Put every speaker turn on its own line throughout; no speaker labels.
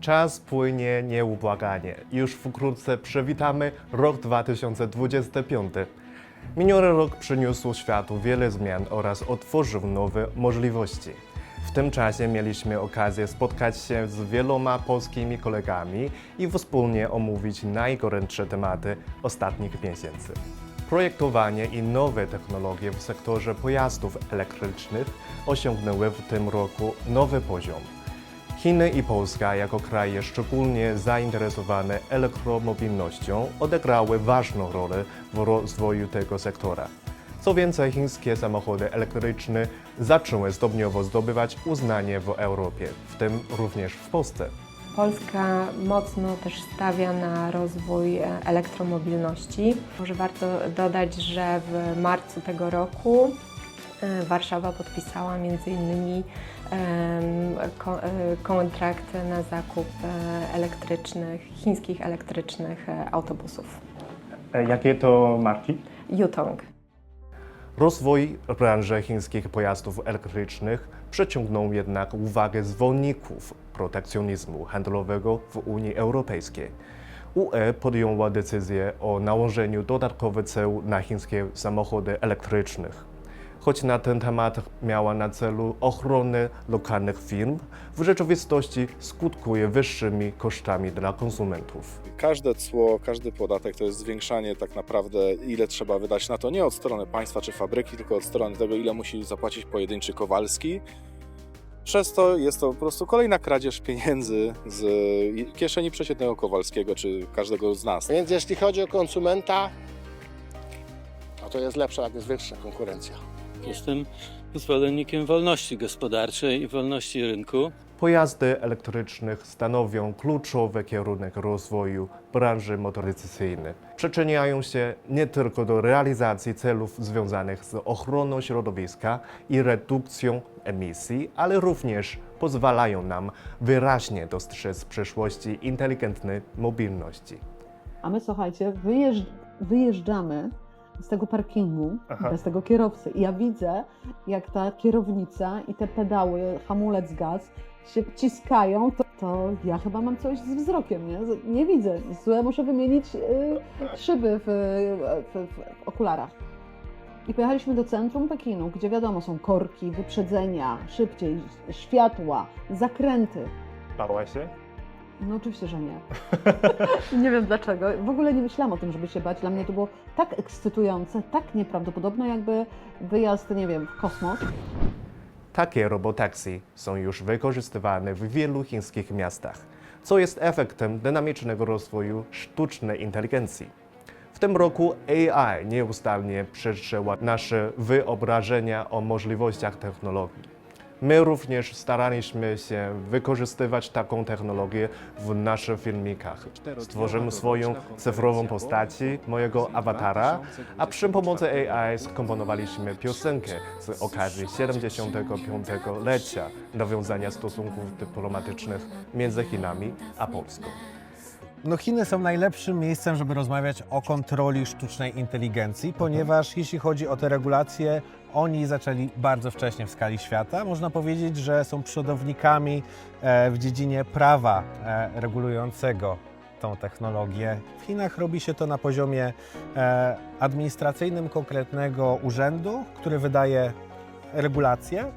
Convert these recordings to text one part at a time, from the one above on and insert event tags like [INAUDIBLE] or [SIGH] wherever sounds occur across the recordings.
Czas płynie nieubłaganie. Już wkrótce przywitamy rok 2025. Miniony rok przyniósł światu wiele zmian oraz otworzył nowe możliwości. W tym czasie mieliśmy okazję spotkać się z wieloma polskimi kolegami i wspólnie omówić najgorętsze tematy ostatnich miesięcy. Projektowanie i nowe technologie w sektorze pojazdów elektrycznych osiągnęły w tym roku nowy poziom. Chiny i Polska jako kraje szczególnie zainteresowane elektromobilnością odegrały ważną rolę w rozwoju tego sektora. Co więcej, chińskie samochody elektryczne zaczęły stopniowo zdobywać uznanie w Europie, w tym również w Polsce.
Polska mocno też stawia na rozwój e, elektromobilności. Może warto dodać, że w marcu tego roku Warszawa podpisała między innymi em, ko- e, kontrakt na zakup e, elektrycznych, chińskich elektrycznych e, autobusów.
Jakie to marki?
Yutong.
Rozwój branży chińskich pojazdów elektrycznych przyciągnął jednak uwagę zwolenników protekcjonizmu handlowego w Unii Europejskiej. UE podjęła decyzję o nałożeniu dodatkowych ceł na chińskie samochody elektrycznych. Choć na ten temat miała na celu ochronę lokalnych firm, w rzeczywistości skutkuje wyższymi kosztami dla konsumentów.
Każde cło, każdy podatek to jest zwiększanie tak naprawdę, ile trzeba wydać na to nie od strony państwa czy fabryki, tylko od strony tego, ile musi zapłacić pojedynczy Kowalski. Przez to jest to po prostu kolejna kradzież pieniędzy z kieszeni przeciętnego Kowalskiego czy każdego z nas.
Więc jeśli chodzi o konsumenta, no to jest lepsza, jak jest wyższa konkurencja.
Jestem zwolennikiem wolności gospodarczej i wolności rynku.
Pojazdy elektrycznych stanowią kluczowy kierunek rozwoju branży motoryzacyjnej. Przyczyniają się nie tylko do realizacji celów związanych z ochroną środowiska i redukcją emisji, ale również pozwalają nam wyraźnie dostrzec przyszłości inteligentnej mobilności.
A my słuchajcie, wyjeżdż, wyjeżdżamy z tego parkingu
Aha.
bez tego kierowcy. I ja widzę, jak ta kierownica i te pedały, hamulec, gaz się ciskają, to, to ja chyba mam coś z wzrokiem, nie? Nie widzę. Złe muszę wymienić y, szyby w, w, w okularach. I pojechaliśmy do centrum Pekinu, gdzie wiadomo, są korki, wyprzedzenia, szybciej, światła, zakręty.
Bała się?
No oczywiście, że nie. [LAUGHS] nie wiem dlaczego. W ogóle nie myślałam o tym, żeby się bać. Dla mnie to było tak ekscytujące, tak nieprawdopodobne, jakby wyjazd, nie wiem, w kosmos.
Takie robotaksy są już wykorzystywane w wielu chińskich miastach, co jest efektem dynamicznego rozwoju sztucznej inteligencji. W tym roku AI nieustannie przeżyła nasze wyobrażenia o możliwościach technologii. My również staraliśmy się wykorzystywać taką technologię w naszych filmikach. Stworzymy swoją cyfrową postaci mojego awatara, a przy pomocy AI skomponowaliśmy piosenkę z okazji 75-lecia nawiązania stosunków dyplomatycznych między Chinami a Polską.
No Chiny są najlepszym miejscem, żeby rozmawiać o kontroli sztucznej inteligencji, ponieważ jeśli chodzi o te regulacje, oni zaczęli bardzo wcześnie w skali świata. Można powiedzieć, że są przodownikami e, w dziedzinie prawa e, regulującego tą technologię. W Chinach robi się to na poziomie e, administracyjnym konkretnego urzędu, który wydaje regulacje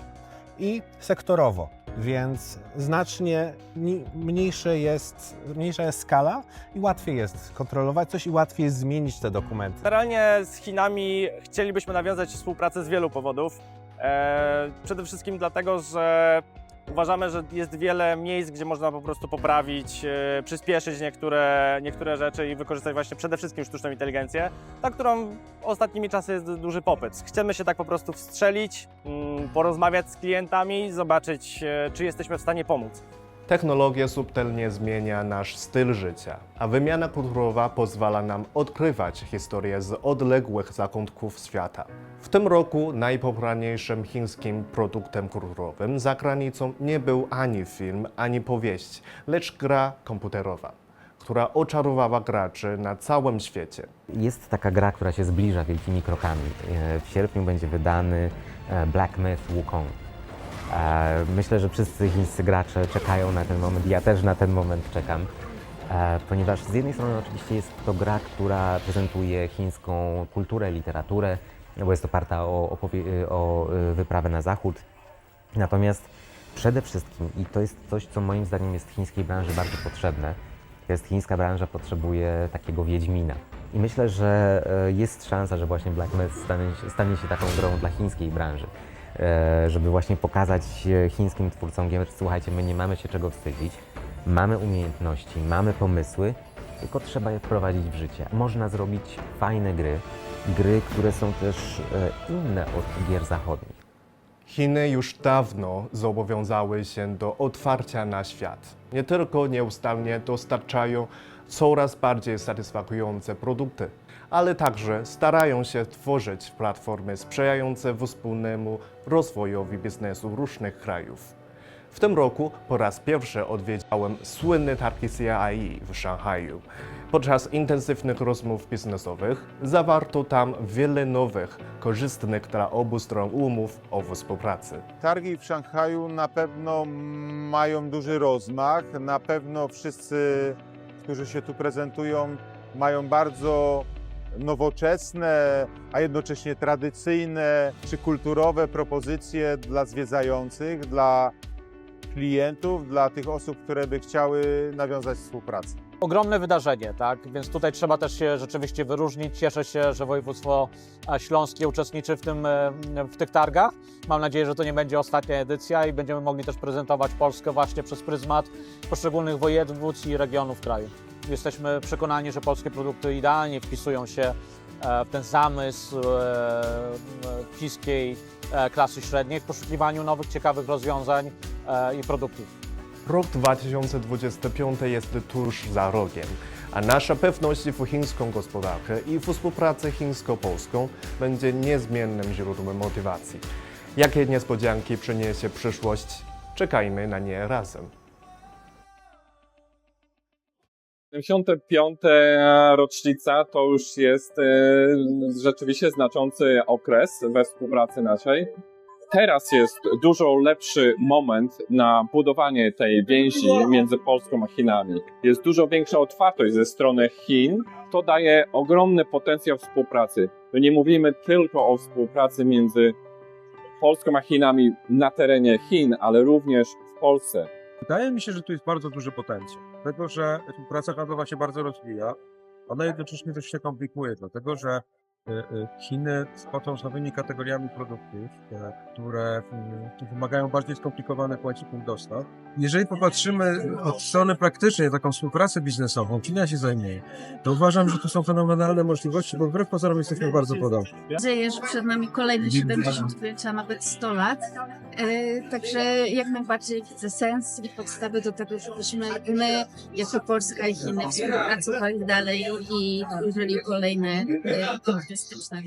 i sektorowo, więc znacznie ni- mniejsze jest, mniejsza jest skala i łatwiej jest kontrolować coś i łatwiej jest zmienić te dokumenty.
Generalnie z Chinami chcielibyśmy nawiązać współpracę z wielu powodów. E, przede wszystkim dlatego, że uważamy, że jest wiele miejsc, gdzie można po prostu poprawić, e, przyspieszyć niektóre, niektóre rzeczy i wykorzystać właśnie przede wszystkim sztuczną inteligencję, na którą ostatnimi czasy jest duży popyt. Chcemy się tak po prostu wstrzelić, mm, porozmawiać z klientami, zobaczyć, e, czy jesteśmy w stanie pomóc.
Technologia subtelnie zmienia nasz styl życia, a wymiana kulturowa pozwala nam odkrywać historię z odległych zakątków świata. W tym roku najpopularniejszym chińskim produktem kulturowym za granicą nie był ani film, ani powieść, lecz gra komputerowa, która oczarowała graczy na całym świecie.
Jest taka gra, która się zbliża wielkimi krokami. E, W sierpniu będzie wydany e, Black Myth Wukong. Myślę, że wszyscy chińscy gracze czekają na ten moment. Ja też na ten moment czekam, e, ponieważ z jednej strony oczywiście jest to gra, która prezentuje chińską kulturę, literaturę, bo jest oparta o, o e, wyprawę na zachód. Natomiast przede wszystkim, i to jest coś, co moim zdaniem jest chińskiej branży bardzo potrzebne, jest chińska branża potrzebuje takiego wiedźmina. I myślę, że e, jest szansa, że właśnie Black Myth stanie, stanie się taką grą dla chińskiej branży. E, Żeby właśnie pokazać chińskim twórcom gier, słuchajcie, my nie mamy się czego wstydzić, mamy umiejętności, mamy pomysły, tylko trzeba je wprowadzić w życie. Można zrobić fajne gry, gry, które są też e, inne od gier zachodnich.
Chiny już dawno zobowiązały się do otwarcia na świat. Nie tylko nieustannie dostarczają coraz bardziej satysfakcjonujące produkty, ale także starają się tworzyć platformy sprzyjające wspólnemu rozwojowi biznesu różnych krajów. W tym roku po raz pierwszy odwiedziłem słynny targi CIE w Szanghaju. Podczas intensywnych rozmów biznesowych zawarto tam wiele nowych, korzystnych dla obu stron umów o współpracy.
Targi w Szanghaju na pewno mają duży rozmach. Na pewno wszyscy, którzy się tu prezentują, mają bardzo nowoczesne, a jednocześnie tradycyjne czy kulturowe propozycje dla zwiedzających, dla klientów, dla tych osób, które by chciały nawiązać współpracę.
Ogromne wydarzenie, tak? Więc tutaj trzeba też się rzeczywiście wyróżnić. Cieszę się, że województwo e, śląskie uczestniczy w, tym, e, w tych targach. Mam nadzieję, że to nie będzie ostatnia edycja i będziemy mogli też prezentować Polskę właśnie przez pryzmat poszczególnych województw i regionów kraju. Jesteśmy przekonani, że polskie produkty idealnie wpisują się e, w ten zamysł chińskiej e, klasy średniej w poszukiwaniu nowych, ciekawych rozwiązań i produktów.
Rok 2025 jest tuż za rogiem, a nasza pewność w chińską gospodarkę i współpracę chińsko-polską będzie niezmiennym źródłem motywacji. Jakie niespodzianki przyniesie przyszłość? Czekajmy na nie razem.
75. rocznica to już jest e, rzeczywiście znaczący okres we współpracy naszej. Teraz jest dużo lepszy moment na budowanie tej więzi między Polską a Chinami. Jest dużo większa otwartość ze strony Chin. To daje ogromny potencjał współpracy. To nie mówimy tylko o współpracy między Polską a Chinami na terenie Chin, ale również w Polsce.
Wydaje mi się, że tu jest bardzo duży potencjał, dlatego że współpraca handlowa się bardzo rozwija. Ona jednocześnie też się komplikuje, dlatego że Chiny wchodzą z nowymi kategoriami produktów, e, które mm, wymagają bardziej skomplikowanych łańcuchów dostaw. Jeżeli popatrzymy od strony praktycznej, taką współpracę biznesową, China się zajmuje, to uważam, że to są fenomenalne możliwości, bo wbrew pozorom jesteśmy bardzo podobni.
nadzieję, że przed nami kolejne 75, a nawet 100 lat. E, także jak najbardziej widzę sens i podstawy do tego, żebyśmy my, jako Polska i Chiny, współpracowali dalej i tworzyli kolejne e, punkty styczne.